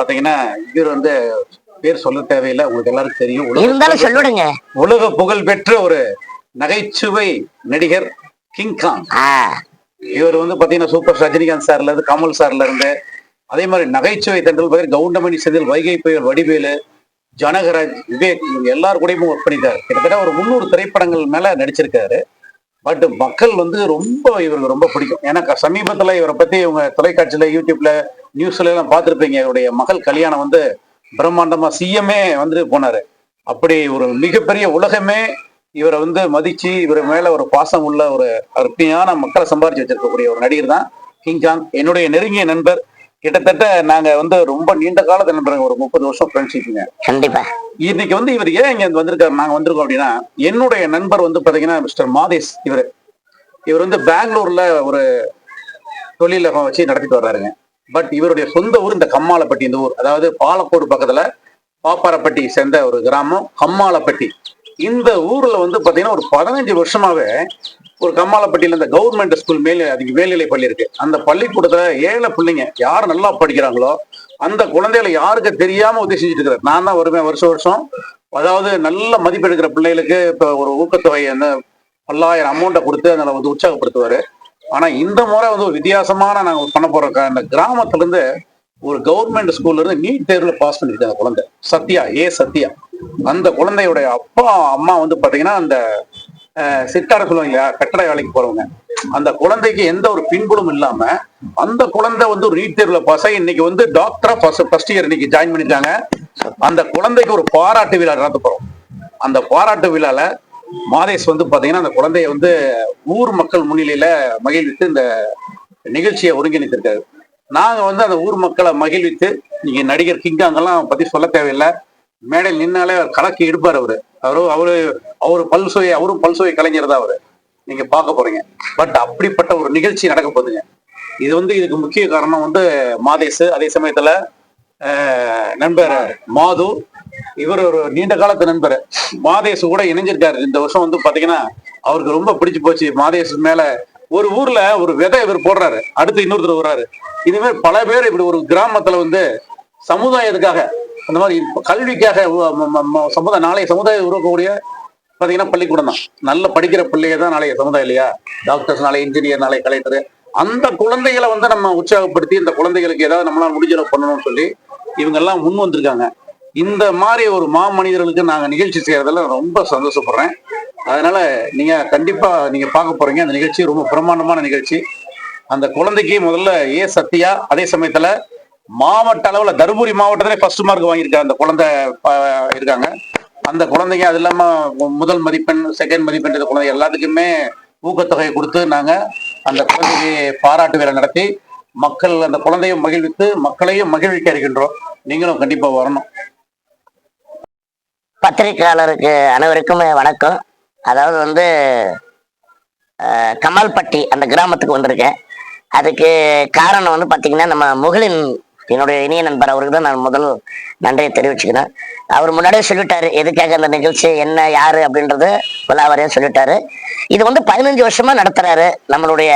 பாத்தீங்கன்னா இவர் வந்து பேர் சொல்ல தேவையில்லை. உங்களுக்கு எல்லாருக்கும் தெரியும். உலக இருந்தாலும் சொல்லிடுங்க. உலக புகழ் பெற்ற ஒரு நகைச்சுவை நடிகர் கிங்காங் இவர் வந்து பாத்தீங்கன்னா சூப்பர் ரஜினிகாந்த் சார்ல இருந்து கமல் சார்ல இருந்து அதே மாதிரி நகைச்சுவை தண்டல் பகர் கவுண்டமணி செந்தில் வைகை புயல் வடிவேலு ஜனகராஜ் விவேக் இவங்க எல்லாரும் கூடயும் ஒர்க் பண்ணிட்டாரு. கிட்டத்தட்ட ஒரு முந்நூறு திரைப்படங்கள் மேல நடிச்சிருக்காரு. பட் மக்கள் வந்து ரொம்ப இவருக்கு ரொம்ப பிடிக்கும். ஏன்னா சமீபத்துல இவரை பத்தி இவங்க தொலைக்காட்சியில யூடியூப்ல நியூஸ்ல எல்லாம் பார்த்துருப்பீங்க. இவருடைய மகள் கல்யாணம் வந்து பிரம்மாண்டமா சிஎம்ஏ வந்துட்டு போனாரு. அப்படி ஒரு மிகப்பெரிய உலகமே இவரை வந்து மதிச்சு இவர் மேல ஒரு பாசம் உள்ள ஒரு அருமையான மக்களை சம்பாரிச்சு வச்சிருக்கக்கூடிய ஒரு நடிகர் தான் கிங்காங் என்னுடைய நெருங்கிய நண்பர். கிட்டத்தட்ட நாங்க வந்து ரொம்ப நீண்ட காலத்து நண்பர்கள். ஒரு முப்பது வருஷம் ஃப்ரெண்ட்ஷிப்புங்க கண்டிப்பா. இன்னைக்கு வந்து இவர் ஏன் இங்க வந்திருக்காரு? நாங்க வந்திருக்கோம் அப்படின்னா என்னுடைய நண்பர் வந்து பாத்தீங்கன்னா மிஸ்டர் மாதேஷ் இவர். இவர் வந்து பெங்களூர்ல ஒரு தொழிலகம் வச்சு நடத்திட்டு வர்றாருங்க. பட் இவருடைய சொந்த ஊர் இந்த கம்மாளப்பட்டி இந்த ஊர். அதாவது பாலக்கோடு பக்கத்துல பாப்பாரப்பட்டி சேர்ந்த ஒரு கிராமம் கம்மாளப்பட்டி. இந்த ஊர்ல வந்து பாத்தீங்கன்னா ஒரு பதினஞ்சு வருஷமாவே ஒரு கம்மாளப்பட்டியில இந்த கவர்மெண்ட் ஸ்கூல் மேல் அதுக்கு மேல்நிலை பள்ளி இருக்கு. அந்த பள்ளிக்கூடத்துல ஏழை பிள்ளைங்க யார் நல்லா படிக்கிறாங்களோ அந்த குழந்தைகளை யாருக்கு தெரியாம உதவி செஞ்சுட்டு இருக்கிறார் நான் தான் வருவேன் வருஷம் வருஷம். அதாவது நல்ல மதிப்பு எடுக்கிற பிள்ளைகளுக்கு இப்ப ஒரு ஊக்கத்தொகை வந்து பல்லாயிரம் அமௌண்ட்டை கொடுத்து அதனால வந்து உற்சாகப்படுத்துவாரு. ஆனா இந்த முறை வந்து ஒரு வித்தியாசமான நாங்க பண்ண போறோம் இந்த கிராமத்துல இருந்து ஒரு கவர்மெண்ட் ஸ்கூல்ல இருந்து நீட் தேர்வுல பாஸ் பண்ணிருக்கு அந்த குழந்தை. சத்யா ஏ சத்யா. அந்த குழந்தையுடைய அப்பா அம்மா வந்து பாத்தீங்கன்னா அந்த அஹ், சொல்லுவாங்க இல்லையா? கட்டட வேலைக்கு போறவங்க. அந்த குழந்தைக்கு எந்த ஒரு பின்புலும் இல்லாம அந்த குழந்தை வந்து ஒரு நீட் தேர்வுல பாஸ் ஆகி இன்னைக்கு வந்து டாக்டரா ஃபர்ஸ்ட் ஃபர்ஸ்ட் இயர் இன்னைக்கு ஜாயின் பண்ணிட்டாங்க. அந்த குழந்தைக்கு ஒரு பாராட்டு விழா நடத்த போறோம். அந்த பாராட்டு விழால மாதேஷ் வந்து பாத்தீங்கன்னா அந்த குழந்தைய வந்து ஊர் மக்கள் முன்னிலையில மகிழ்வித்து இந்த நிகழ்ச்சியை ஒருங்கிணைத்திருக்காரு. நாங்க வந்து அந்த ஊர் மக்களை மகிழ்வித்து நீங்க நடிகர் கிங்காங்கெல்லாம் பத்தி சொல்ல தேவையில்லை. மேடையில் நின்னாலே அவர் கலக்கி எடுப்பார் அவரு. அவரு அவரு அவரு பல்சுவை அவரும் பல்சுவை கலைஞர் தான் அவரு. நீங்க பார்க்க போறீங்க. பட் அப்படிப்பட்ட ஒரு நிகழ்ச்சி நடக்க போகுதுங்க. இது வந்து இதுக்கு முக்கிய காரணம் வந்து மாதேசு. அதே சமயத்துல நண்பர் மாது. இவர் ஒரு நீண்ட காலத்து நண்பர். மாதேசு கூட இணைஞ்சிருக்காரு. இந்த வருஷம் வந்து பாத்தீங்கன்னா அவருக்கு ரொம்ப பிடிச்சு போச்சு. மாதேசு மேல ஒரு ஊர்ல ஒரு விதை இவர் போடுறாரு. அடுத்து இன்னொருத்தர் வர்றாரு. இது மாதிரி பல பேர் இப்படி ஒரு கிராமத்துல வந்து சமுதாயத்துக்காக அந்த மாதிரி கல்விக்காக ம- ம- சமுதாய நாளைய சமுதாயம் உருவாக்கக்கூடிய பாத்தீங்கன்னா பள்ளிக்கூடம் தான். நல்ல படிக்கிற பிள்ளைய தான் நாளைய சமுதாயம் இல்லையா? டாக்டர்ஸ் நாளை இன்ஜினியர் நாளை கலெக்டர் அந்த குழந்தைகளை வந்து நம்ம உற்சாகப்படுத்தி இந்த குழந்தைகளுக்கு ஏதாவது நம்மளால முடிஞ்சளவு பண்ணணும்னு சொல்லி இவங்க எல்லாம் முன் வந்திருக்காங்க. இந்த மாதிரி ஒரு மா மனிதர்களுக்கு நிகழ்ச்சி செய்யறதுல ரொம்ப சந்தோஷப்படுறேன். அதனால நீங்க கண்டிப்பா நீங்க பார்க்க போறீங்க. அந்த நிகழ்ச்சி ரொம்ப பிரம்மாண்டமான நிகழ்ச்சி. அந்த குழந்தைக்கு முதல்ல ஏ சத்தியா அதே சமயத்துல மாவட்ட அளவில் தருமபுரி மாவட்டத்திலே ஃபர்ஸ்ட் மார்க் வாங்கியிருக்காரு அந்த குழந்தை ப- இருக்காங்க. அந்த குழந்தைங்க அது இல்லாமல் முதல் மதிப்பெண் செகண்ட் மதிப்பெண் இந்த குழந்தை எல்லாத்துக்குமே ஊக்கத்தொகையை கொடுத்து நாங்கள் அந்த குழந்தைக்கு பாராட்டு வேலை நடத்தி மக்கள் அந்த குழந்தையும் மகிழ்வித்து மக்களையும் மகிழ்விக்க இருக்கின்றோம். நீங்களும் கண்டிப்பாக வரணும். பத்திரிகையாளருக்கு அனைவருக்கும் வணக்கம். அதாவது வந்து கமல்பட்டி கமால்பட்டி அந்த கிராமத்துக்கு வந்திருக்கேன். அதுக்கு காரணம் வந்து பார்த்தீங்கன்னா நம்ம முகலின் என்னுடைய இனிய நண்பர் அவருக்கு தான் நான் முதல் நன்றியை தெரிவிச்சுக்கிறேன். அவர் முன்னாடியே சொல்லிட்டாரு எதுக்காக அந்த நிகழ்ச்சி? என்ன? யாரு? அப்படின்றது விலாவரையே சொல்லிட்டாரு. இது வந்து பதினஞ்சு வருஷமா நடத்துறாரு நம்மளுடைய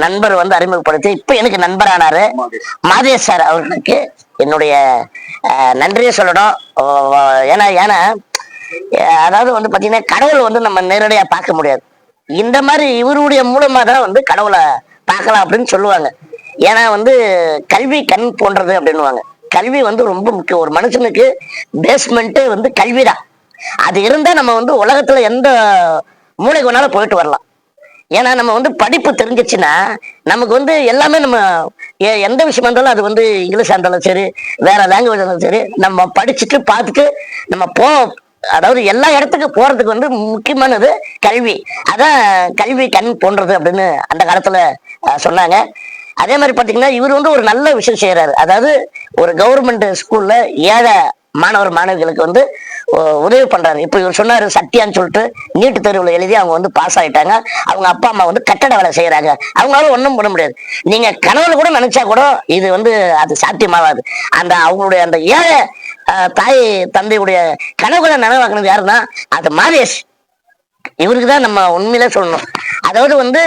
நண்பர் வந்து அறிமுகப்படுத்தி இப்ப எனக்கு நண்பரானாரு மாதேஷ் சார் அவர்களுக்கு என்னுடைய அஹ், நன்றியை சொல்லணும். ஏன்னா ஏன்னா அதாவது வந்து பாத்தீங்கன்னா கடவுள் வந்து நம்ம நேரடியா பார்க்க முடியாது. இந்த மாதிரி இவருடைய மூலமா தான் வந்து கடவுளை பார்க்கலாம் அப்படின்னு சொல்லுவாங்க. ஏன்னா வந்து கல்வி கண் போன்றது அப்படின்னுவாங்க. கல்வி வந்து ரொம்ப முக்கியம். ஒரு மனுஷனுக்கு பேஸ்மெண்ட்டு வந்து கல்வி தான் அது இருந்தால் நம்ம வந்து உலகத்தில் எந்த மூளைக்கு வேணாலும் போயிட்டு வரலாம். ஏன்னா நம்ம வந்து படிப்பு தெரிஞ்சிச்சுன்னா நமக்கு வந்து எல்லாமே நம்ம எ- எந்த விஷயமா இருந்தாலும் அது வந்து இங்கிலீஷாக இருந்தாலும் சரி வேற லாங்குவேஜ் இருந்தாலும் சரி நம்ம படிச்சுட்டு பார்த்துட்டு நம்ம போ அதாவது எல்லா இடத்துக்கு போறதுக்கு வந்து முக்கியமானது கல்வி. அதான் கல்வி கண் போன்றது அப்படின்னு அந்த காலத்துல சொன்னாங்க. அதே மாதிரி பாத்தீங்கன்னா இவர் வந்து ஒரு நல்ல விஷயம் செய்யறாரு அதாவது ஒரு கவர்மெண்ட் ஸ்கூல்ல ஏழை மாணவர் மாணவிகளுக்கு வந்து உதவி பண்றாரு. இப்ப இவர் சொன்னாரு சத்யான்னு சொல்லிட்டு நீட்டு தேர்வுல எழுதி அவங்க வந்து பாஸ் ஆயிட்டாங்க. அவங்க அப்பா அம்மா வந்து கட்டட வேலை செய்யறாங்க அவங்களால ஒன்றும் பண்ண முடியாது. நீங்க கனவுல கூட நினைச்சா கூட இது வந்து அது சாத்தியமாகாது. அந்த அவங்களுடைய அந்த ஏழை தாய் தந்தையுடைய கனவுகளை நனவாக்குனது யாருன்னா அது மாதேஷ். இவருக்கு தான் நம்ம உண்மையில சொல்லணும். அதாவது வந்து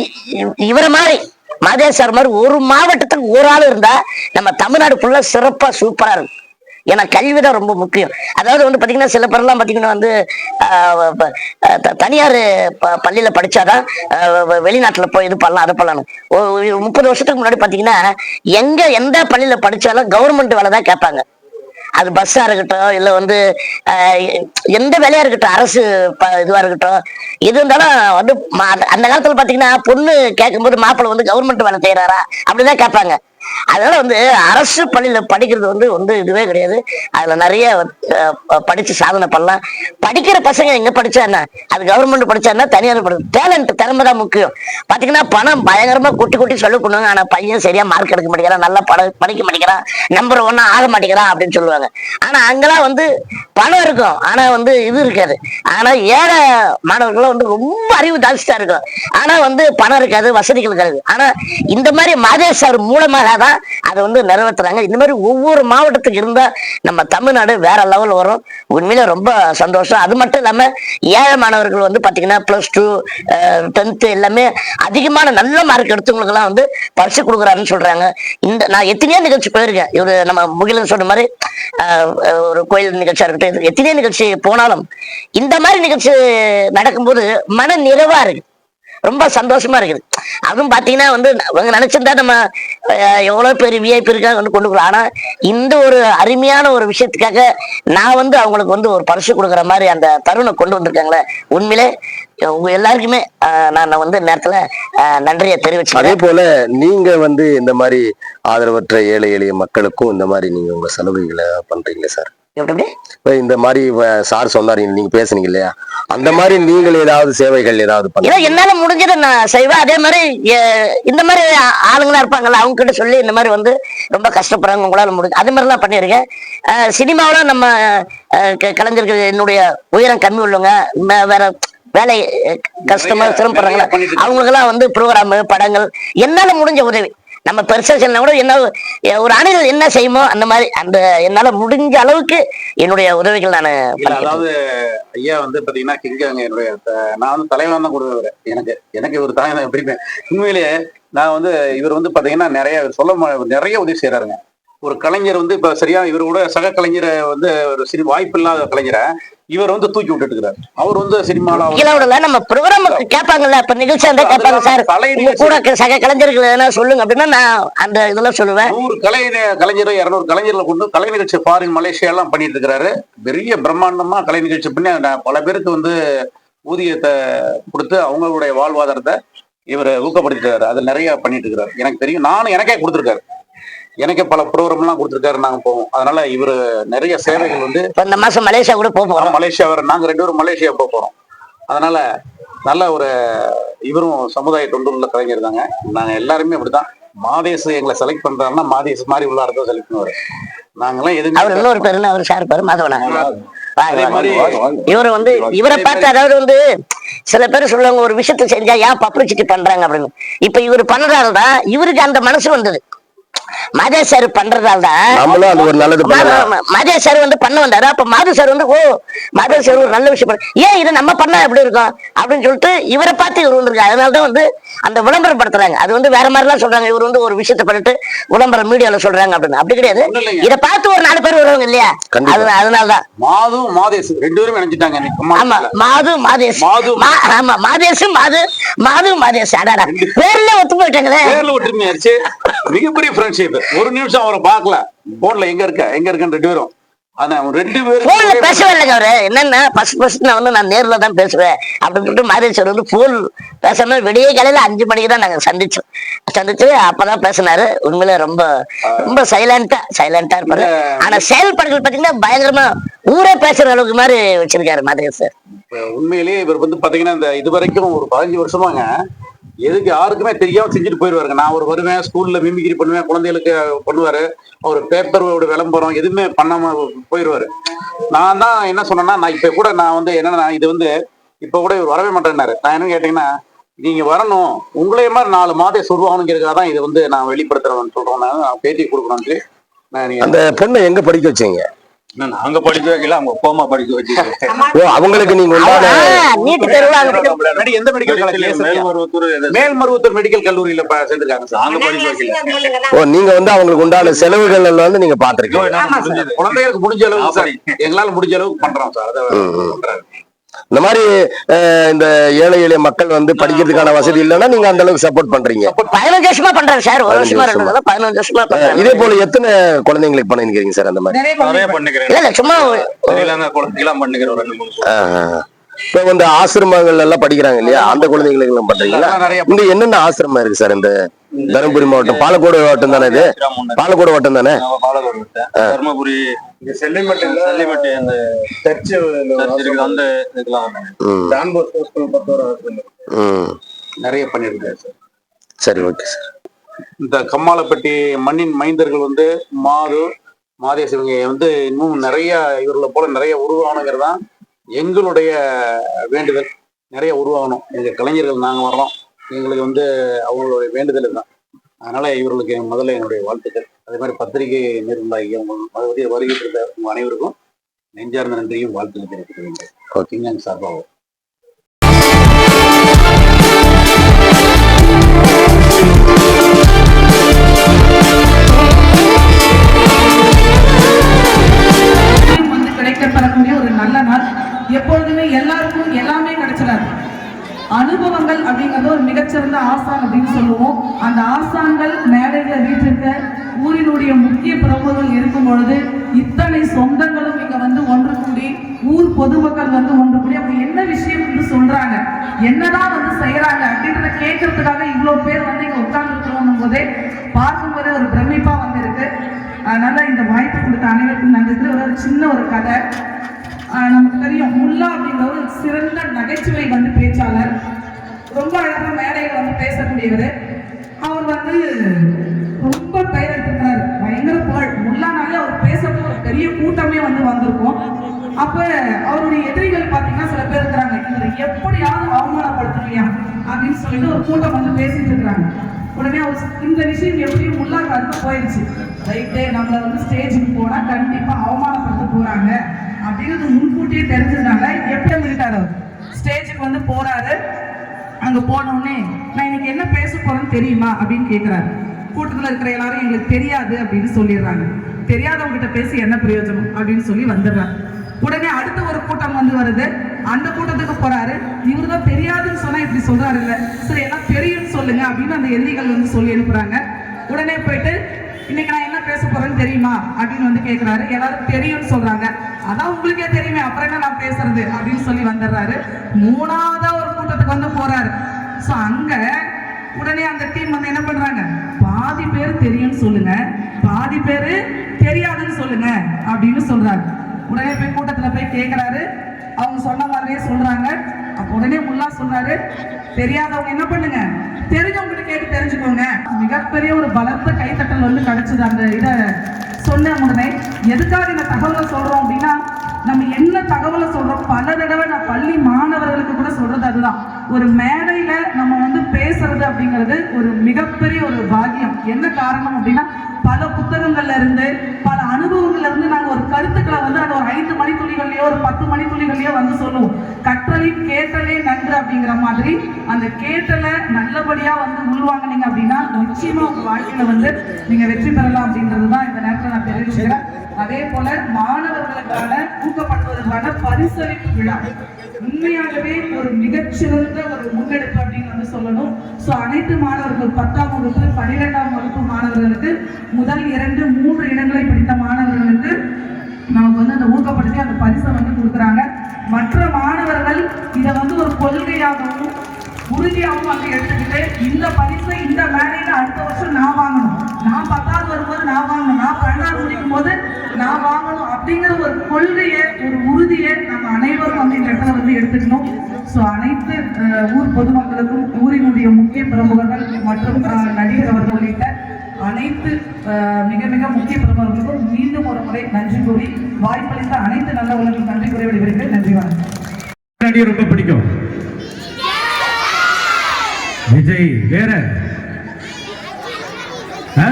இ- இவரை மாதிரி மாதே சார் மாதிரி ஒரு மாவட்டத்துக்கு ஒரு ஆள் இருந்தா நம்ம தமிழ்நாடு ஃபுல்லா சிறப்பா சூப்பரா இருக்கும். ஏன்னா கல்வி தான் ரொம்ப முக்கியம். அதாவது வந்து பார்த்தீங்கன்னா சில பேர்லாம் பார்த்தீங்கன்னா வந்து த- தனியார் ப- படித்தாதான் வெளிநாட்டில் போய் இது பண்ணலாம் அதை பண்ணலாம். முப்பது வருஷத்துக்கு முன்னாடி பார்த்தீங்கன்னா எங்கே எந்த பள்ளியில் படித்தாலும் கவர்மெண்ட் வேலை தான் கேட்பாங்க. அது பஸ்ஸா இருக்கட்டும் இல்ல வந்து எந்த வேலையா இருக்கட்டும் அரசு ப- இதுவா இருக்கட்டும் எது இருந்தாலும் வந்து அந்த காலத்துல பாத்தீங்கன்னா பொண்ணு கேட்கும்போது மாப்பிள்ளை வந்து கவர்மெண்ட் வேலை செய்யறாரா அப்படிதான் கேட்பாங்க. அதனால வந்து அரசு பள்ளியில படிக்கிறது வந்து வந்து இதுவே கிடையாது. அதுல நிறைய படிச்சு சாதனை பண்ணலாம். படிக்கிற பசங்க எங்க படிச்சா என்ன? அது கவர்மெண்ட் படிச்சா என்ன? தனியார் படி டேலண்ட் திறமை தான் முக்கியம். பாத்தீங்கன்னா பணம் பயங்கரமா குட்டி குட்டி சொல்லி பண்ணுவாங்க ஆனா பையன் சரியா மார்க் எடுக்க மாட்டேங்கிறான் நல்லா பட படிக்க மாட்டேங்கிறான் நம்பர் ஒன்னா ஆக மாட்டேங்கிறான் அப்படின்னு சொல்லுவாங்க. ஆனா அங்கெல்லாம் வந்து பணம் இருக்கும். ஆனா வந்து இது இருக்காது. ஆனா ஏழை மாணவர்கள் வந்து ரொம்ப அறிவு ஜாஸ்தியா இருக்கும். ஆனா வந்து பணம் இருக்காது வசதிகள் இருக்காது. ஆனா இந்த மாதிரி மாதேஷ் சார் மூலமாக தான் அதை வந்து நிறைவேற்றுறாங்க இந்த மாதிரி ஒவ்வொரு மாவட்டத்துக்கு இருந்தா நம்ம தமிழ்நாடு வேற லெவல் வரும். உண்மையில ரொம்ப சந்தோஷம். அது மட்டும் இல்லாம ஏழை மாணவர்கள் வந்து பாத்தீங்கன்னா பிளஸ் டூ டென்த்து எல்லாமே அதிகமான நல்ல மார்க் எடுத்தவங்களுக்கு எல்லாம் வந்து பரிசு கொடுக்குறாருன்னு சொல்றாங்க. இந்த நான் எத்தனையோ நிகழ்ச்சி போயிருக்கேன். இவரு நம்ம முகிலன் சொன்ன மாதிரி ஒரு கோயில் நிகழ்ச்சியா இருக்கட்டும் எத்தனையோ நிகழ்ச்சி போனாலும் இந்த மாதிரி நிகழ்ச்சி நடக்கும்போது மன நிறைவா இருக்கு. ரொம்ப சந்தோஷமா இருக்குது. அதுவும் பாத்தீங்கன்னா வந்து அவங்க நினைச்சிருந்தா நம்ம எவ்வளோ எவ்வளவு பேர் விஐபி இருக்காங்க வந்து கொண்டு போகலாம். ஆனா இந்த ஒரு அருமையான ஒரு விஷயத்துக்காக நான் வந்து அவங்களுக்கு வந்து ஒரு பரிசு கொடுக்குற மாதிரி அந்த தருணம் கொண்டு வந்திருக்காங்களே உண்மையிலே உங்க எல்லாருக்குமே நான் வந்து நேரத்தில் நேரத்துல அஹ், அதே போல நீங்க வந்து இந்த மாதிரி ஆதரவற்ற ஏழை எளிய மக்களுக்கும் இந்த மாதிரி நீங்க உங்க சலுகைகளை பண்றீங்களே சார்? எப்படி? இந்த மாதிரி சார் சொன்னாரு நீங்க பேசுனீங்க இல்லையா? அந்த மாதிரி நீங்கள் ஏதாவது சேவைகள் ஏதாவது ஏதோ பண்ண என்னால முடிஞ்சதை நான் செய்வேன். அதே மாதிரி இந்த மாதிரி ஆளுங்களா இருப்பாங்கல்ல அவங்க கிட்ட சொல்லி இந்த மாதிரி வந்து ரொம்ப கஷ்டப்படுறாங்க உங்களால முடிஞ்சு அது மாதிரிலாம் பண்ணியிருக்கேன் சினிமாவுல நம்ம அஹ் க- கலைஞர்கள் என்னுடைய உயரம் கம்மி உள்ளவங்க வேற வேலை கஷ்டமா சிரமப்படுறாங்களா. அவங்களுக்கெல்லாம் வந்து ப்ரோக்ராம் படங்கள் என்னால முடிஞ்ச உதவி. நம்ம பெருசா செய்யலாம் கூட என்ன ஒரு அணில் என்ன செய்யுமோ அந்த மாதிரி அந்த என்னால முடிஞ்ச அளவுக்கு என்னுடைய உதவிகள் நான் அதாவது ஐயா வந்து பாத்தீங்கன்னா கிங்காங்க என்னுடைய நான் வந்து தலைவன் தான் கொடுக்குறவர் எனக்கு எனக்கு இவர் தலைவன் எப்படியுமே உண்மையிலேயே நான் வந்து இவர் வந்து பாத்தீங்கன்னா நிறைய சொல்ல நிறைய உதவி செய்யறாருங்க ஒரு கலைஞர் வந்து இப்ப சரியா இவரோட சக கலைஞரை வந்து ஒரு சிறு வாய்ப்பு இல்லாத கலைஞரை இவர் வந்து தூக்கி விட்டுட்டு இருக்கிறார் அவர் வந்து சினிமால கீழே நம்ம ப்ரோக்ராம் கேட்பாங்கல்ல இப்ப நிகழ்ச்சி இருந்தா கேட்பாங்க சார். கூட சக கலைஞர்கள் எதனா சொல்லுங்க அப்படின்னா நான் அந்த இதெல்லாம் சொல்லுவேன். நூறு கலை கலைஞர் இருநூறு கலைஞர்களை கொண்டு கலை நிகழ்ச்சி ஃபாரின் மலேசியா எல்லாம் பண்ணிட்டு இருக்கிறாரு பெரிய பிரம்மாண்டமா கலை நிகழ்ச்சி பண்ணி பல பேருக்கு வந்து ஊதியத்தை கொடுத்து அவங்களுடைய வாழ்வாதாரத்தை இவர் ஊக்கப்படுத்திட்டாரு. அது நிறைய பண்ணிட்டு இருக்கிறாரு எனக்கு தெரியும் நானும் எனக்கே கொடுத்துருக்காரு. எனக்கே பல ப்ரோக்ராம் எல்லாம் கொடுத்துருக்காரு நாங்க போவோம். அதனால இவர் நிறைய சேவைகள் வந்து இந்த மாசம் மலேசியா கூட போக போறோம். மலேசியா வர நாங்க ரெண்டு பேரும் மலேசியா போக போறோம். அதனால நல்ல ஒரு இவரும் சமுதாய தொண்டுள்ள கலைஞர் தாங்க. நாங்க எல்லாருமே அப்படிதான் மாதேசு எங்களை செலக்ட் பண்றாருன்னா மாதேசு மாதிரி உள்ள அர்த்தம் செலக்ட் பண்ணுவாரு. நாங்கெல்லாம் எதுவுமே அவர் இன்னொரு பேரு அவர் சார் பேரு மாதவனா. இவர் வந்து இவரை பார்த்து அதாவது வந்து சில பேர் சொல்லுவாங்க ஒரு விஷயத்தை செஞ்சா ஏன் பப்ளிசிட்டி பண்றாங்க அப்படின்னு. இப்ப இவர் பண்றதால தான் இவருக்கு அந்த மனசு வந்தது. மாதே சார் பண்றதால தான் மாதே சார் வந்து பண்ண வந்தாரு. அப்ப மாது சார் வந்து ஓ மாதே சார் ஒரு நல்ல விஷயம் ஏன் இது நம்ம பண்ணா எப்படி இருக்கும்? அப்படின்னு சொல்லிட்டு இவரை பார்த்து இவர் வந்திருக்காரு. அதனாலதான் வந்து அந்த விளம்பரப்படுத்துறாங்க அது வந்து வேற மாதிரி எல்லாம் சொல்றாங்க. இவர் வந்து ஒரு விஷயத்தை பண்ணிட்டு விளம்பரம் மீடியால சொல்றாங்க அப்படின்னு. அப்படி கிடையாது. இதை பார்த்து ஒரு நாலு பேர் வருவாங்க இல்லையா? அதனாலதான். மாது மாதேசு. ரெண்டு பேரும் இன்னைக்கு ஆமா. மாது மாதேஷ் மாது. ஆமா. மாதேஷ் மாது மாது மாதேஷ் அடாடா. பேர்ல ஒத்து போயிட்டாங்களே. பேர்ல ஒற்றுமையாச்சு மிகப்பெரிய ஃப்ரெண்ட்ஷிப் ஒரு நிமிஷம் அவரை பார்க்கல. போன்ல எங்க இருக்க? எங்க இருக்கன்னு ரெண்டு பேரும். போன்ல பேசவே இல்லைங்க அவரு. என்னன்னா? ஃபர்ஸ்ட் ஃபர்ஸ்ட் நான் வந்து நான் நேர்ல தான் பேசுவேன். அப்படின்னு சொல்லிட்டு சார் வந்து போன் பேசாம விடிய காலையில அஞ்சு மணிக்கு தான் நாங்க சந்திச்சோம் சந்திச்சு அப்பதான் பேசினாரு. உண்மையில ரொம்ப ரொம்ப சைலண்டா சைலண்டா இருப்பாரு. ஆனா செயல்பாடுகள் பாத்தீங்கன்னா பயங்கரமா ஊரே பேசுற அளவுக்கு மாதிரி வச்சிருக்காரு மாதேஷ் சார். உண்மையிலேயே இவர் வந்து பாத்தீங்கன்னா இந்த இது வரைக்கும் ஒரு பதினஞ்சு வருஷமாங்க எதுக்கு யாருக்குமே தெரியாம செஞ்சுட்டு போயிடுவாருங்க நான் ஒரு வருவேன் ஸ்கூல்ல மிமிகிரி பண்ணுவேன் குழந்தைகளுக்கு பண்ணுவாரு. அவர் பேப்பரோட விளம்பரம் எதுவுமே பண்ணாம போயிடுவாரு நான் தான் என்ன சொன்னேன்னா நான் இப்ப கூட நான் வந்து என்னன்னா இது வந்து இப்ப கூட இவர் வரவே மாட்டேன்னாரு. நான் என்ன கேட்டீங்கன்னா நீங்க வரணும். உங்களே மாதிரி நாலு மாதம் உருவாகணுங்கிறதுக்காக தான் இதை வந்து நான் வெளிப்படுத்துறேன் சொல்றேன். நான் பேட்டி கொடுக்கணும் நான் நீங்க அந்த பொண்ணை எங்க படிக்க வச்சீங்க? நாங்க படிக்க வைக்கல அவங்க அப்பா அம்மா படிக்க வச்சு ஓ அவங்களுக்கு நீங்க உண்டான நீட்டு தேர்வாங்க முன்னாடி எந்த medical college Melmaruvathur Melmaruvathur medical கல்லூரியில ப- சேர்ந்திருக்காங்க சார். நாங்க படிக்க வைக்கல. ஓ நீங்க வந்து அவங்களுக்கு உண்டான செலவுகள் எல்லாம் வந்து நீங்க பாத்திருக்கீங்க. குழந்தைகளுக்கு முடிஞ்ச அளவுக்கு சார். எங்களால முடிஞ்ச அளவுக்கு பண்றோம் சார். அதை ம், ம். பண்றாரு. இந்த மாதிரி இந்த ஏழை எளிய மக்கள் வந்து படிக்கிறதுக்கான வசதி இல்லைன்னா நீங்க அந்த அளவுக்கு சப்போர்ட் பண்றீங்க. பதினஞ்சு வருஷமா பண்றாரு சார். ஒரு வருஷமா. ரெண்டு பதினஞ்சு வருஷமா இதே போல எத்தனை குழந்தைங்களுக்கு பண்ணிருக்கீங்க சார் அந்த மாதிரி? இல்ல இல்ல சும்மா. இப்ப வந்து ஆசிரமங்கள் எல்லாம் படிக்கிறாங்க இல்லையா? அந்த குழந்தைங்களுக்கு எல்லாம் பண்றீங்களா இங்க என்னென்ன ஆசிரமம் இருக்கு சார் இந்த தருமபுரி மாவட்டம். பாலக்கோடு மாவட்டம் தானே இது? பாலக்கோடு மாவட்டம் தானே? பாலக்கோடு தர்மபுரி செல்லிமட்டு சல்லிமட்டி அந்த சர்ச் சர்ச் இருக்குது அந்த இதுக்கெல்லாம் ம். ம். நிறைய பண்ணிருக்காரு சார். சரி ஓகே சார். இந்த கம்மாளப்பட்டி மண்ணின் மைந்தர்கள் வந்து மாது மாதேஷ் இவங்க வந்து இன்னும் நிறைய இவர்களை போல நிறைய உருவாகணுங்கிறது தான் எங்களுடைய வேண்டுதல். நிறைய உருவாகணும். எங்க கலைஞர்கள் நாங்க வர்றோம். எங்களுக்கு வந்து அவங்களுடைய வேண்டுதல் தான் அதனால இவர்களுக்கு முதல்ல என்னுடைய வாழ்த்துக்கள். அதே மாதிரி பத்திரிகை நிர்வாகி அவங்க வருகை வருகின்ற உங்க அனைவருக்கும் நெஞ்சார்ந்த நன்றியும் வாழ்த்துக்கள் தெரிவித்துக் கொள்கிறேன். ஓகே சார்பாக. வந்து கிடைக்கப்பெறக்கூடிய ஒரு நல்ல நாள். எப்பொழுதுமே எல்லாருக்கும் எல்லாமே கிடைச்சிடாது அனுபவங்கள் அப்படிங்கிறது ஒரு மிகச்சிறந்த ஆசான் அப்படின்னு சொல்லுவோம். அந்த ஆசான்கள் மேடைகளை வீட்டிருக்க ஊரினுடைய முக்கிய பிரபுகள் இருக்கும் பொழுது இத்தனை சொந்தங்களும் இங்க வந்து ஒன்று கூடி ஊர் பொதுமக்கள் வந்து ஒன்று கூடி அவங்க என்ன விஷயம் வந்து சொல்றாங்க என்னதான் வந்து செய்யறாங்க அப்படின்றத கேட்கறதுக்காக இவ்வளவு பேர் வந்து இங்க உட்கார்ந்து போதே பார்க்கும்போதே ஒரு பிரமிப்பா வந்து இருக்கு அதனால இந்த வாய்ப்பு கொடுத்த அனைவருக்கும் நன்றி. ஒரு சின்ன ஒரு கதை. நமக்கு தெரியும் முல்லா அப்படிங்கிற ஒரு சிறந்த நகைச்சுவை வந்து பேச்சாளர். ரொம்ப அழகாக மேடையில் வந்து பேசக்கூடியவர். அவர் வந்து ரொம்ப பெயர் எடுத்திருக்கிறாரு. பயங்கர புகழ். முல்லானாலே அவர் பேசுறது ஒரு பெரிய கூட்டமே வந்து வந்திருக்கும். அப்போ அவருடைய எதிரிகள் பார்த்தீங்கன்னா சில பேர் இருக்கிறாங்க. இவர் எப்படியாவது அவமானப்படுத்தலையா அப்படின்னு சொல்லிட்டு ஒரு கூட்டம் வந்து பேசிட்டு இருக்கிறாங்க. உடனே அவர் இந்த விஷயம் எப்படியும் முல்லாக்கு அர்த்தம் போயிடுச்சு? ரைட்டு நம்மளை வந்து ஸ்டேஜுக்கு போனால் கண்டிப்பாக அவமானப்படுத்த போகிறாங்க அப்படிங்கிறது முன்கூட்டியே தெரிஞ்சதுனால எப்படி இருக்காரு ஸ்டேஜுக்கு வந்து போறாரு. அங்க போனோடனே நான் இன்னைக்கு என்ன பேச போறேன்னு தெரியுமா? அப்படின்னு கேட்கிறாரு கூட்டத்தில் இருக்கிற எல்லாரும் எங்களுக்கு தெரியாது அப்படின்னு சொல்லிடுறாங்க. தெரியாதவங்க கிட்ட பேசி என்ன பிரயோஜனம் அப்படின்னு சொல்லி வந்துடுறாங்க உடனே அடுத்த ஒரு கூட்டம் வந்து வருது. அந்த கூட்டத்துக்கு போறாரு. இவரு தான் தெரியாதுன்னு சொன்னா இப்படி சொல்றாரு இல்ல சரி எல்லாம் தெரியும்னு சொல்லுங்க அப்படின்னு அந்த எதிரிகள் வந்து சொல்லி அனுப்புறாங்க. உடனே போயிட்டு இன்னைக்கு நான் என்ன பேச போறேன்னு தெரியுமா? அப்படின்னு வந்து கேட்கிறாரு எல்லாரும் தெரியும்னு சொல்றாங்க. அதான் உங்களுக்கே தெரியுமே. அப்புறம் என்ன நான் பேசுறது? அப்படின்னு சொல்லி வந்துடுறாரு. மூணாவதா ஒரு கூட்டத்துக்கு வந்து போறாரு. ஸோ அங்க உடனே அந்த டீம் வந்து என்ன பண்றாங்க? பாதி பேர் தெரியும்னு சொல்லுங்க. பாதி பேரு தெரியாதுன்னு சொல்லுங்க. அப்படின்னு சொல்றாரு. உடனே போய் கூட்டத்துல போய் கேட்கிறாரு அவங்க சொன்ன மாதிரியே சொல்றாங்க. அப்ப உடனே முல்லா சொன்னாரு தெரியாதவங்க என்ன பண்ணுங்க? தெரிஞ்சவங்க கேட்டு தெரிஞ்சுக்கோங்க. மிகப்பெரிய ஒரு பலத்த கைத்தட்டல் வந்து கிடைச்சது அந்த இதை சொன்ன உடனே எதுக்காக இந்த தகவலை சொல்றோம் அப்படின்னா நம்ம என்ன தகவலை சொல்றோம்? பல தடவை நான் பள்ளி மாணவர்களுக்கு கூட சொல்றது அதுதான். ஒரு மேடையில நம்ம வந்து அப்படிங்கிறது ஒரு மிகப்பெரிய ஒரு பாகியம் என்ன காரணம் அப்படின்னா பல புத்தகங்கள்ல இருந்து பல அனுபவங்கள்ல இருந்து நாங்கள் ஒரு கருத்துக்களை வந்து அது ஒரு ஐந்து மணித்துளிகள்லயோ ஒரு பத்து மணித்துளிகள்லயோ வந்து சொல்லுவோம். கற்றலின் கேட்டலே நன்று அப்படிங்கிற மாதிரி அந்த கேட்டலை நல்லபடியா வந்து உள்வாங்கினீங்க அப்படின்னா நிச்சயமா உங்க வாழ்க்கையில வந்து நீங்க வெற்றி பெறலாம் அப்படின்றது தான் இந்த நேரத்தில் நான் தெரிவிச்சுக்கிறேன். அதே போல மாணவர்களுக்கான ஊக்கப்படுத்துவதற்கான பரிசளிப்பு விழா. உண்மையாகவே ஒரு மிகச்சிறந்த ஒரு முன்னெடுப்பு அப்படின்னு வந்து சொல்லணும். ஸோ அனைத்து மாணவர்கள் பத்தாம் வகுப்பு பன்னிரெண்டாம் வகுப்பு மாணவர்களுக்கு முதல் இரண்டு மூன்று இடங்களை படித்த மாணவர்களுக்கு நமக்கு வந்து அந்த ஊக்கப்படுத்தி அந்த பரிசை வந்து கொடுக்குறாங்க. மற்ற மாணவர்கள் இதை வந்து ஒரு கொள்கையாகவும் உறுதியாகவும் வந்து எடுத்துக்கிட்டு இந்த பரிசை இந்த வேலையில அடுத்த வருஷம் நான் வாங்கணும். நான் பத்தாவது வரும்போது நான் வாங்கணும். நான் பன்னெண்டாவது முடிக்கும் போது நான் வாங்கணும் அப்படிங்கிற ஒரு கொள்கையை ஒரு உறுதியை நம்ம அனைவரும் வந்து இந்த இடத்துல வந்து எடுத்துக்கணும். ஸோ அனைத்து ஊர் பொதுமக்களுக்கும் ஊரினுடைய முக்கிய பிரமுகர்கள் மற்றும் நடிகர் அவர்கள் உள்ளிட்ட அனைத்து மிக மிக முக்கிய பிரமுகர்களுக்கும் மீண்டும் ஒரு முறை நன்றி கூறி வாய்ப்பளித்த அனைத்து நல்லவர்களுக்கும் நன்றி கூறி விடுகிறேன் நன்றி வணக்கம். நடிகர் ரொம்ப பிடிக்கும். விஜய் வேற? ஆ?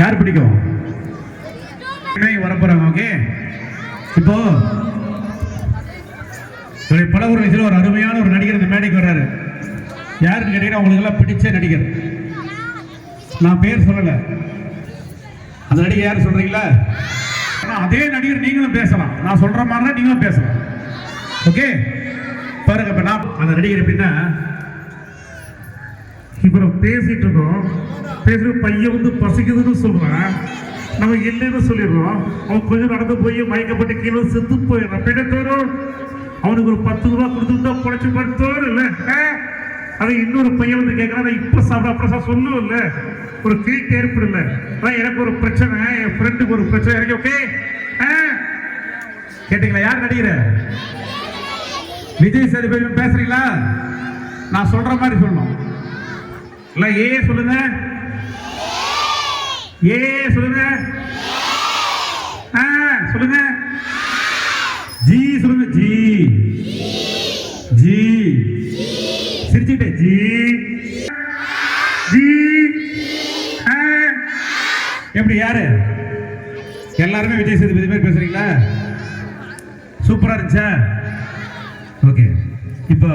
யார் பிடிக்கும்? வரப்போறாங்க ஓகே இப்போ பல ஒரு வயசுல ஒரு அருமையான ஒரு நடிகர் இந்த மேடைக்கு வர்றாரு. யாருன்னு கேட்டீங்கன்னா உங்களுக்கு எல்லாம் பிடிச்ச நடிகர். நான் பேர் சொல்லல. அந்த நடிகர் யார் சொல்றீங்களா? ஆனால் அதே நடிகர் நீங்களும் பேசலாம். நான் சொல்ற மாதிரி நீங்களும் பேசலாம். ஓகே பாருங்க இப்ப நான் அந்த நடிகர் எப்படின்னா இப்போ நம்ம பேசிட்டு இருக்கோம். பேசுற பையன் வந்து பசிக்குதுன்னு சொல்றான். நம்ம இல்லைன்னு சொல்லிடுறோம். அவன் கொஞ்சம் நடந்து போய் மயக்கப்பட்டு கீழே செத்து போயிடுறான். பின்னத்தோறும் அவனுக்கு ஒரு பத்து ரூபா கொடுத்துருந்தா புழைச்சி படுத்தோம் இல்லை அதை இன்னொரு பையன் வந்து கேட்கறான் இப்ப சாப்பிட அப்புறம் சொல்லுவோம் சொல்லும் இல்ல. ஒரு கீழ்த்து ஏற்படல. அதான் எனக்கு ஒரு பிரச்சனை. என் ஃப்ரெண்டுக்கு ஒரு பிரச்சனை. எனக்கு ஓகே? கேட்டீங்களா? யார் நடிகிற விஜய் சேதுபதி பேசுறீங்களா? நான் சொல்ற மாதிரி சொல்லணும். எல்லாம் ஏ சொல்லுங்க. ஏ சொல்லுங்க. ஆ, சொல்லுங்க. ஜி சொல்லுங்க ஜி. ஜி. சிரிச்சுட்டே ஜி. ஜி. ஆ. எப்படி யாரு? எல்லாருமே விஜய் சேதுபதி மாதிரி பேசுறீங்களா? சூப்பரா இருந்துச்சா? ஓகே. இப்போ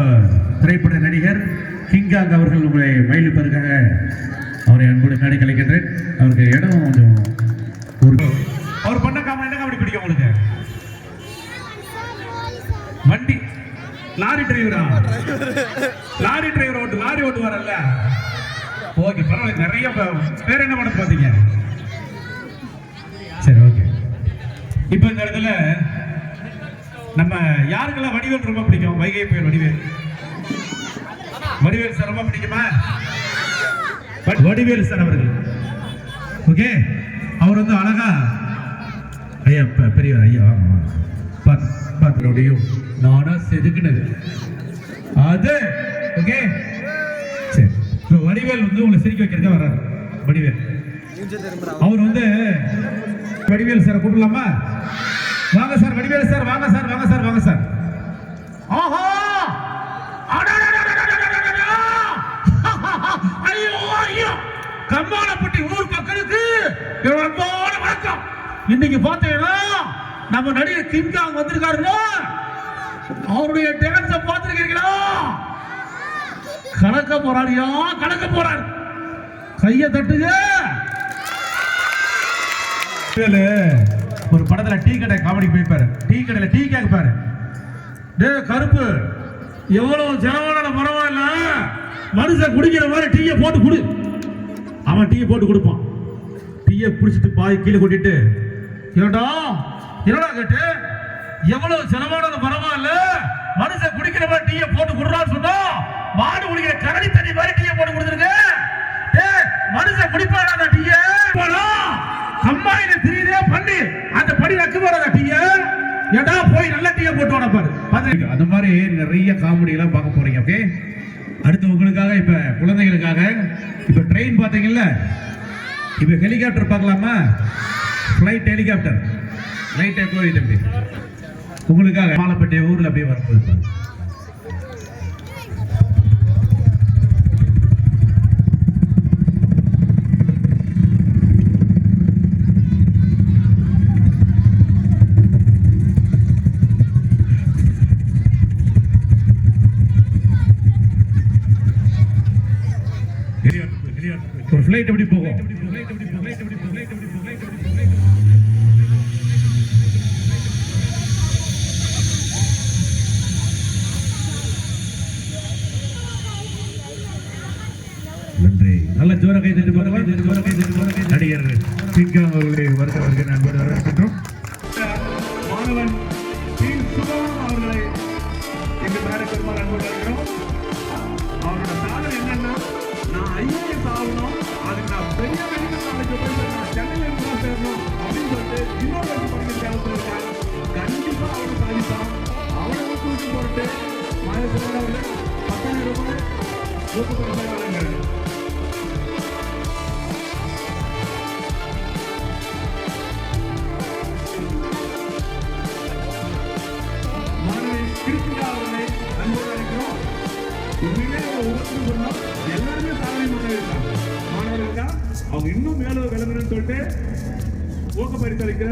திரைப்பட நடிகர் கிங்காங் அவர்கள் உங்களை மயிலிப்பதற்காக அவரை அன்போடு மேடை கலைக்கின்றேன் அவருக்கு இடம் கொஞ்சம் ஒரு அவர் பண்ண காம என்ன அப்படி பிடிக்கும் உங்களுக்கு? வண்டி. லாரி டிரைவரா லாரி டிரைவர் ஓட்டு லாரி ஓட்டு வரல ஓகே பரவாயில்ல நிறைய பேர் என்ன பண்ண பார்த்தீங்க? சரி ஓகே. இப்போ இந்த இடத்துல நம்ம யாருக்கெல்லாம் வடிவேல் ரொம்ப பிடிக்கும்? வைகை புயல் வடிவேல். வடிவேல் சார் ரொம்ப பிடிக்குமா? வடிவேல் சார் அவர்கள். ஓகே அவர் வந்து அழகா ஐயா பெரியவர் ஐயா வாங்க பார்த்து நானா செதுக்குனது. அது ஓகே சரி. வடிவேல் வந்து உங்களை சிரிக்க வைக்கிறதுக்கு வர்றாரு. வடிவேல். அவர் வந்து வடிவேல் சார் கூப்பிடலாமா? வாங்க சார் வடிவேல் சார் வாங்க சார் வாங்க சார் வாங்க சார் ஆஹா! கம்மாளப்பட்டி ஊர் மக்களுக்கு என்னோட அன்பான வணக்கம். இன்னைக்கு பார்த்தீங்கன்னா நம்ம நடிகர் கிங்காங் வந்திருக்காருல்ல அவருடைய டான்ஸ பார்த்திருக்கீங்களா கலக்க போறாரியா? கலக்க போறாரு. கைய தட்டுங்க. ஒரு படத்துல டீ கடை காமெடி போயிருப்பாரு. டீ கடையில டீ கேட்பாரு. டே கருப்பு எவ்வளவு செலவான பரவாயில்ல? மனுஷன் குடிக்கிற மாதிரி டீயை போட்டு குடி. அவன் டீயை போட்டு கொடுப்பான். டீயை பிடிச்சிட்டு பாய் கீழே கொட்டிட்டு ஏடா என்னடா கேட்டு? எவ்வளவு செலவானது பரவாயில்ல மனுஷன் குடிக்கிற மாதிரி டீயை போட்டு கொடுறான்னு சொன்னா மாடு குடிக்கிற கரடி தண்ணி மாதிரி டீயை போட்டு கொடுத்துருங்க ஏ மனுஷன் குடிப்பானா அந்த டீயை? கம்மாயில தெரியுதே பண்ணி. அந்த படி வைக்க போறதா டீயை. ஏடா போய் நல்ல டீயை போட்டு வாடா பாரு. அந்த மாதிரி நிறைய காமெடி எல்லாம் பார்க்க போறீங்க ஓகே அடுத்து உங்களுக்காக இப்ப குழந்தைகளுக்காக இப்ப ட்ரெயின் பாத்தீங்கல்ல இப்ப ஹெலிகாப்டர் பார்க்கலாமா? ஃப்ளைட் ஹெலிகாப்டர் லைட்டே போய் தம்பி. உங்களுக்காக மாலப்பட்டி ஊர்ல அப்படியே வரப்போகுது பாருங்க. ஒரு ஃப்ளைட் எப்படி போகும்? நன்றி. நல்ல ஜோர கை தட்டு பார்க்கலாம் பரிசு அளிக்கிற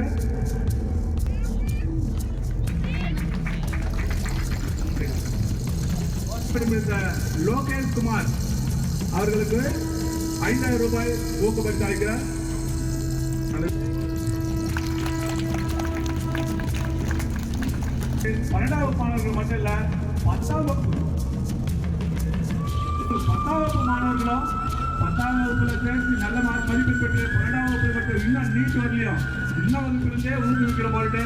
லோகேஷ் குமார் அவர்களுக்கு ஐந்தாயிரம் ரூபாய் ஊக்க பரிசு அளிக்கிறார் பன்னெண்டாம் வகுப்பு மாணவர்கள் மட்டும் இல்ல பத்தாம் வகுப்பு பத்தாம் வகுப்பு மாணவர்களும் பத்தாம் வகுப்புல சேர்த்து நல்ல மார்க் மதிப்பெண் பெற்று பன்னெண்டாம் வகுப்பு பெற்று இன்னும் நீட் வரலையும் இன்னும் வகுப்பிலிருந்தே ஊக்குவிக்கிற பொருட்டு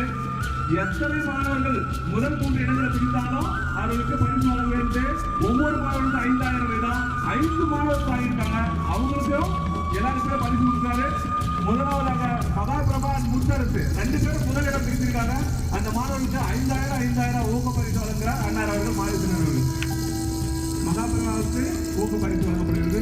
எத்தனை மாணவர்கள் முதல் மூன்று இடங்களை பிடித்தாலும் அவர்களுக்கு பரிசு வழங்க இருந்து ஒவ்வொரு மாணவர்களுக்கும் ஐந்தாயிரம் வீதம் ஐந்து மாணவர்கள் வாங்கியிருக்காங்க. அவங்களுக்கும் எல்லாருக்குமே பரிசு கொடுத்தாரு. முதலாவதாக மகா பிரபா முத்தரசு ரெண்டு பேரும் முதலிடம் பிடித்திருக்காங்க அந்த மாணவர்களுக்கு ஐந்தாயிரம் ஐந்தாயிரம் ஊக்க பரிசு வழங்குகிறார் அண்ணார் அவர்கள் மாநிலத்தினர் மகாபிரபாவுக்கு ஊக்க பரிசு வழங்கப்படுகிறது.